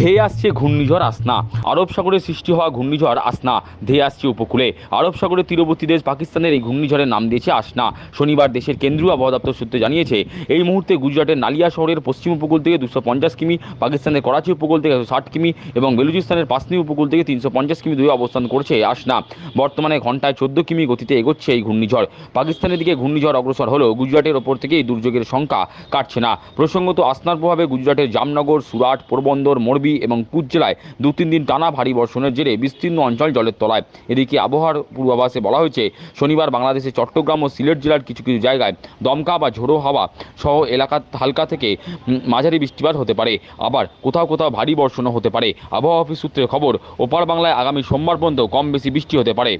ধেয়ে আসছে ঘূর্ণিঝড় আসনা। আরব সাগরে সৃষ্টি হওয়া ঘূর্ণিঝড় আসনা, ধেয়ে আসছে উপকূলে। আরব সাগরের তীরবর্তী দেশ পাকিস্তানের এই ঘূর্ণিঝড়ের নাম দিয়েছে আসনা। শনিবার দেশের কেন্দ্রীয় আবহাওয়া দপ্তর সূত্রে জানিয়েছে, এই মুহূর্তে গুজরাটের নালিয়া শহরের পশ্চিম উপকূল থেকে দুশো পঞ্চাশ কিমি, পাকিস্তানের করাচি উপকূল থেকে একশো ষাট কিমি এবং বেলুচিস্তানের পাসনি উপকূল থেকে তিনশো পঞ্চাশ কিমি দূরে অবস্থান করছে আসনা। বর্তমানে ঘন্টায় চোদ্দ কিমি গতিতে এগোচ্ছে এই ঘূর্ণিঝড়। পাকিস্তানের দিকে ঘূর্ণিঝড় অগ্রসর হলেও গুজরাটের ওপর থেকে এই দুর্যোগের সংখ্যা কাটছে না। প্রসঙ্গত আসনার প্রভাবে গুজরাটের জামনগর, সুরাট, পোরবন্দর, মোরবি এবং কুচ জেলায় দু তিন দিন টানা ভারী বর্ষণের জেরে বিস্তীর্ণ অঞ্চল জলের তলায়। এদিকে আবহাওয়ার পূর্বাভাসে বলা হয়েছে, শনিবার বাংলাদেশের চট্টগ্রাম ও সিলেট জেলার কিছু কিছু জায়গায় দমকা বা ঝোড়ো হাওয়া সহ এলাকা হালকা থেকে মাঝারি বৃষ্টিপাত হতে পারে। আবার কোথাও কোথাও ভারী বর্ষণও হতে পারে। আবহাওয়া অফিস সূত্রে খবর, ওপার বাংলায় আগামী সোমবার পর্যন্ত কম বেশি বৃষ্টি হতে পারে।